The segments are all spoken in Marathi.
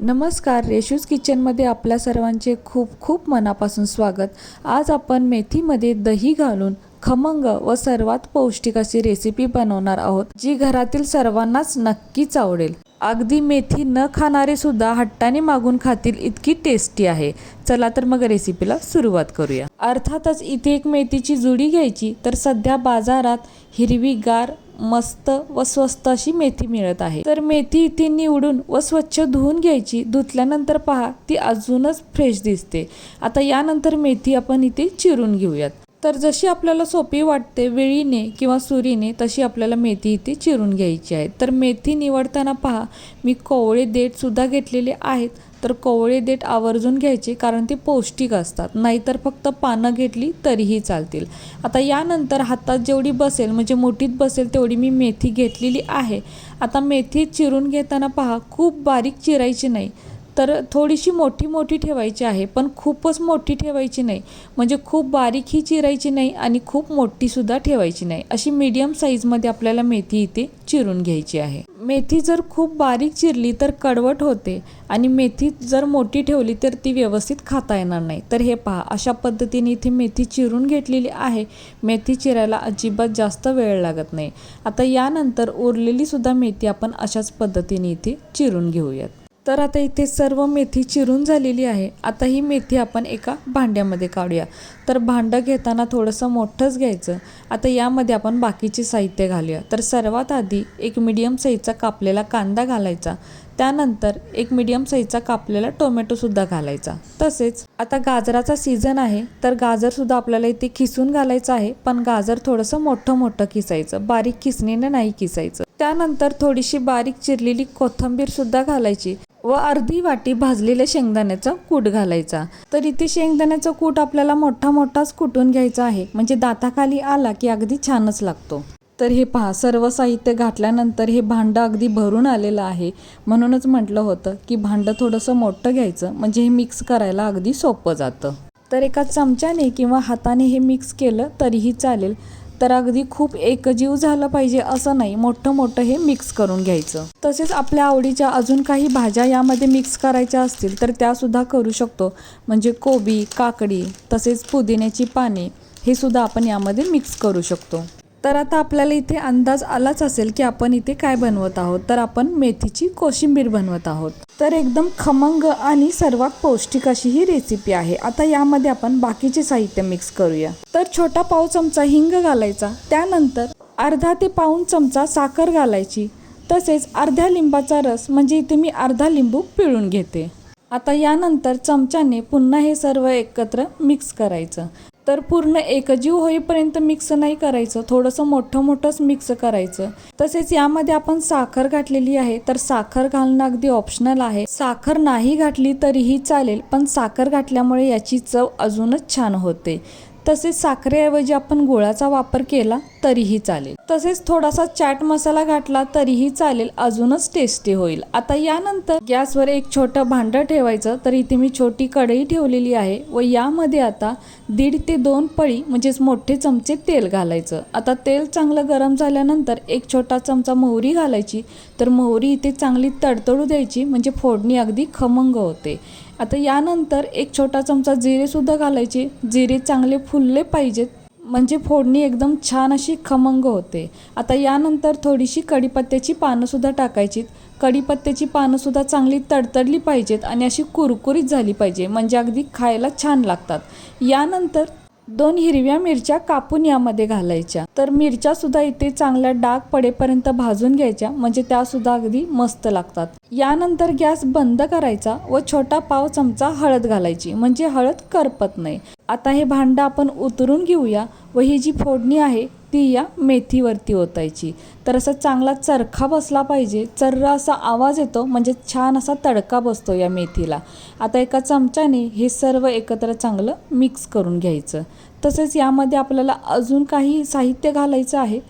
नमस्कार रेशूज किचनमध्ये आपल्या सर्वांचे खूप खूप मनापासून स्वागत. आज आपण मेथीमध्ये दही घालून खमंग व सर्वात पौष्टिक अशी रेसिपी बनवणार आहोत जी घरातील सर्वांनाच नक्कीच आवडेल. अगदी मेथी न खाणारे सुद्धा हट्टाने मागून खातील इतकी टेस्टी आहे. चला तर मग रेसिपीला सुरुवात करूया. अर्थातच इथे एक मेथीची जुडी घ्यायची तर सध्या बाजारात हिरवीगार मस्त व स्वस्त अशी मेथी मिळत आहे. तर मेथी इथे निवडून व स्वच्छ धुवून घ्यायची. धुतल्यानंतर पहा ती अजूनच फ्रेश दिसते. आता यानंतर मेथी आपण इथे चिरून घेऊयात. तर जशी आपल्याला सोपी वाटते वेळीने किंवा सुरीने तशी आपल्याला मेथी इथे चिरून घ्यायची आहे. तर मेथी निवडताना पहा मी कोवळे देठसुद्धा घेतलेले आहेत. तर कोवळे देठ आवर्जून घ्यायचे कारण ते पौष्टिक असतात. नाहीतर फक्त पानं घेतली तरीही चालतील. आता यानंतर हातात जेवढी बसेल म्हणजे मोठीत बसेल तेवढी मी मेथी घेतलेली आहे. आता मेथी चिरून घेताना पहा खूप बारीक चिरायची नाही. तर थोडीशी मोठी मोठी ठेवायची आहे पण खूपच मोठी ठेवायची नाही. म्हणजे खूप बारीकही चिरायची नाही आणि खूप मोठीसुद्धा ठेवायची नाही. अशी मीडियम साईजमध्ये आपल्याला मेथी इथे चिरून घ्यायची आहे. मेथी जर खूप बारीक चिरली तर कडवट होते आणि मेथी जर मोठी ठेवली तर ती व्यवस्थित खाता येणार नाही. तर हे पहा अशा पद्धतीने इथे मेथी चिरून घेतलेली आहे. मेथी चिरायला अजिबात जास्त वेळ लागत नाही. आता यानंतर उरलेलीसुद्धा मेथी आपण अशाच पद्धतीने इथे चिरून घेऊयात. तर आता इथे सर्व मेथी चिरून झालेली आहे. आता ही मेथी आपण एका भांड्यामध्ये काढूया. तर भांडं घेताना थोडंसं मोठंच घ्यायचं. आता यामध्ये आपण बाकीचे साहित्य घालूया. तर सर्वात आधी एक मिडियम साईजचा कापलेला कांदा घालायचा. त्यानंतर एक मिडियम साईजचा कापलेला टोमॅटोसुद्धा घालायचा. तसेच आता गाजराचा सीझन आहे तर गाजरसुद्धा आपल्याला इथे खिसून घालायचं आहे पण गाजर थोडंसं मोठं मोठं किसायचं बारीक किसणीने नाही किसायचं त्यानंतर थोडीशी बारीक चिरलेली कोथंबीरसुद्धा घालायची व अर्धी वाटी भाजलेल्या शेंगदाण्याचा कूट घालायचा. तर इथे शेंगदाण्याचा कूट आपल्याला मोठा मोठाच कुटून घ्यायचा आहे म्हणजे दाताखाली आला की अगदी छानच लागतो. तर हे पहा सर्व साहित्य घातल्यानंतर हे भांडं अगदी भरून आलेलं आहे. म्हणूनच म्हटलं होतं की भांडं थोडंसं मोठं घ्यायचं म्हणजे हे मिक्स करायला अगदी सोपं जातं. तर एका चमच्याने किंवा हाताने हे मिक्स केलं तरीही चालेल. तर अगदी खूप एकजीव झालं पाहिजे असं नाही मोठं मोठं हे मिक्स करून घ्यायचं. तसेच आपल्या आवडीच्या अजून काही भाज्या यामध्ये मिक्स करायच्या असतील तर त्यासुद्धा करू शकतो. म्हणजे कोबी काकडी तसेच पुदिन्याची पाने हे सुद्धा आपण यामध्ये मिक्स करू शकतो. तर आता आपल्याला इथे अंदाज आलाच असेल की आपण इथे काय बनवत आहोत. तर आपण मेथीची कोशिंबीर बनवत आहोत. तर एकदम खमंग आणि सर्वात पौष्टिक अशी ही रेसिपी आहे. आता यामध्ये आपण बाकीचे साहित्य मिक्स करूया. तर छोटा पाव चमचा हिंग घालायचा. त्यानंतर अर्धा ते पाऊन चमचा साखर घालायची. तसेच अर्ध्या लिंबाचा रस म्हणजे इथे मी अर्धा लिंबू पिळून घेते. आता यानंतर चमच्याने पुन्हा हे सर्व एकत्र मिक्स करायचं. तर पूर्ण एकजीव होईपर्यंत मिक्स नाही करायचं. थोडंसं मोठं मोठंच मिक्स करायचं. तसेच यामध्ये आपण साखर घातलेली आहे तर साखर घालणं अगदी ऑप्शनल आहे. साखर नाही घातली तरीही चालेल पण साखर घातल्यामुळे याची चव अजूनच छान होते. तसेच साखरेऐवजी आपण गुळाचा वापर केला तरीही चालेल. तसेच थोडासा चाट मसाला घातला तरीही चालेल अजूनच टेस्टी होईल. आता यानंतर गॅसवर एक छोटं भांडं ठेवायचं तर इथे मी छोटी कढई ठेवलेली आहे व यामध्ये आता दीड ते दोन पळी म्हणजेच मोठे चमचे तेल घालायचं. आता तेल चांगलं गरम झाल्यानंतर एक छोटा चमचा मोहरी घालायची तर मोहरी इथे चांगली तडतडू द्यायची म्हणजे फोडणी अगदी खमंग होते. आता यानंतर एक छोटा चमचा जिरेसुद्धा घालायचे. जिरे चांगले फुलले पाहिजेत. म्हणजे फोडणी एकदम छान अशी खमंग होते. आता यानंतर थोडीशी कढीपत्त्याची पानंसुद्धा टाकायची. कढीपत्त्याची पानंसुद्धा चांगली तडतडली पाहिजेत आणि अशी कुरकुरीत झाली पाहिजे. म्हणजे अगदी खायला छान लागतात. यानंतर दोन हिरव्या मिरच्या कापून यामध्ये घालायच्या. तर मिरच्या सुद्धा इथे चांगल्या डाग पडेपर्यंत भाजून घ्यायच्या म्हणजे त्या सुद्धा अगदी मस्त लागतात. यानंतर गॅस बंद करायचा व छोटा पाव चमचा हळद घालायची म्हणजे हळद करपत नाही. आता हे भांडं आपण उतरून घेऊया व ही जी फोडणी आहे ती या मेथीवरती ओतायची. तर असा चांगला चरखा बसला पाहिजे. चर्र असा आवाज येतो म्हणजे छान असा तडका बसतो या मेथीला. आता एका चमच्याने हे सर्व एकत्र चांगलं मिक्स करून घ्यायचं. तसेच यामध्ये आपल्याला अजून काही साहित्य घालायचं आहे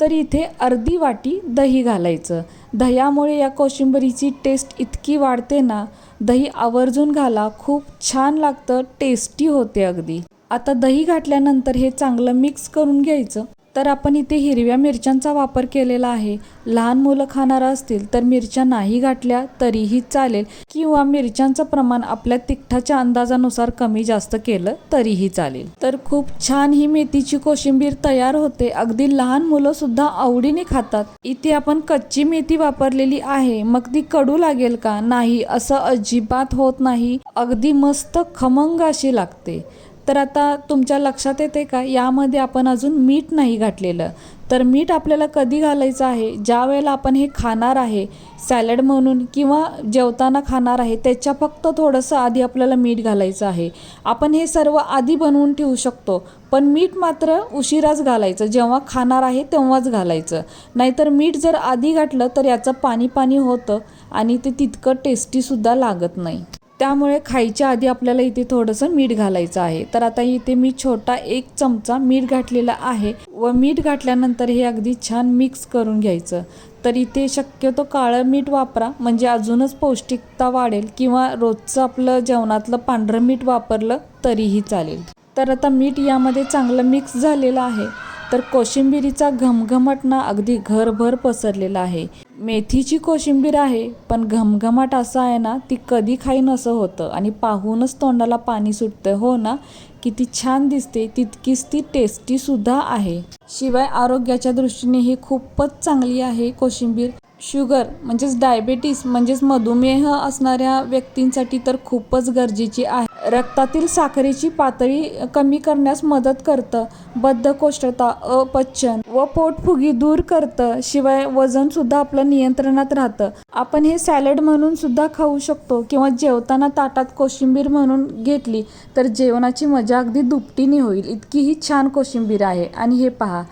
तर इथे अर्धी वाटी दही घालायचं. दह्यामुळे या कोशिंबरीची टेस्ट इतकी वाढते ना दही आवर्जून घाला खूप छान लागतं टेस्टी होते अगदी. आता दही घातल्यानंतर हे चांगलं मिक्स करून घ्यायचं. तर आपण इथे हिरव्या मिरच्यांचा वापर केलेला आहे. लहान मुलं खाणार असतील तर मिरच्या नाही घातल्या तरीही चालेल किंवा मिरच्यांचं प्रमाण आपल्या तिखटाच्या अंदाजानुसार कमी जास्त केलं तरीही चालेल. तर खूप छान ही मेथीची कोशिंबीर तयार होते. अगदी लहान मुलं सुद्धा आवडीने खातात. इथे आपण कच्ची मेथी वापरलेली आहे. मग ती कडू लागेल का? नाही असं अजिबात होत नाही. अगदी मस्त खमंग अशी लागते. तर आता तुमच्या लक्षात येते का? यामध्ये आपण अजून मीठ नाही घातलेलं. तर मीठ आपल्याला कधी घालायचं आहे? ज्या वेळेला आपण हे खाणार आहे सॅलड म्हणून किंवा जेवताना खाणार आहे त्याच्या फक्त थोडंसं आधी आपल्याला मीठ घालायचं आहे. आपण हे सर्व आधी बनवून ठेवू शकतो पण मीठ मात्र उशिराच घालायचं. जेव्हा खाणार आहे तेव्हाच घालायचं. नाहीतर मीठ जर आधी घातलं तर याचं पाणी पाणी होतं आणि ते तितकं टेस्टीसुद्धा लागत नाही. त्यामुळे खायच्या आधी आपल्याला इथे थोडंसं मीठ घालायचं आहे. तर आता इथे मी छोटा एक चमचा मीठ घातलेला आहे व मीठ घातल्यानंतर हे अगदी छान मिक्स करून घ्यायचं. तर इथे शक्यतो काळं मीठ वापरा म्हणजे अजूनच पौष्टिकता वाढेल किंवा रोजचं आपलं जेवणातलं पांढरं मीठ वापरलं तरीही चालेल. तर आता मीठ यामध्ये चांगलं मिक्स झालेलं आहे. तर कोशिंबिरीचा घमघमट ना अगदी घरभर पसरलेला आहे. मेथीची कोशिंबीर आहे पण घमघमाट असा आहे ना ती कधी खाईन असं होतं. आणि पाहूनच तोंडाला पाणी सुटतं हो ना? किती छान दिसते तितकीच ती टेस्टीसुद्धा आहे. शिवाय आरोग्याच्या दृष्टीने ही खूपच चांगली आहे कोशिंबीर. शुगर म्हणजेच डायबेटीस म्हणजेच मधुमेह असणाऱ्या व्यक्तींसाठी तर खूपच गरजेची आहे. रक्तातील साखरेची पातळी कमी करण्यास मदत करतं. बद्धकोष्ठता अपचन व पोटफुगी दूर करतं. शिवाय वजन सुद्धा आपलं नियंत्रणात राहतं. आपण हे सॅलड म्हणून सुद्धा खाऊ शकतो किंवा जेवताना ताटात कोशिंबीर म्हणून घेतली तर जेवणाची मजा अगदी दुपटीने होईल. इतकी ही छान कोशिंबीर आहे. आणि हे पहा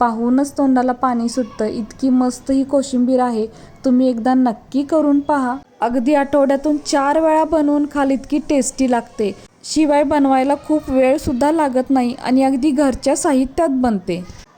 पाहूनच तोंडाला पाणी सुटतं. इतकी मस्त ही कोशिंबीर आहे. तुम्ही एकदा नक्की करून पहा. अगदी आठवड्यातून चार वेळा बनवून खाल इतकी टेस्टी लागते. शिवाय बनवायला खूप वेळ सुद्धा लागत नाही आणि अगदी घरच्या साहित्यात बनते.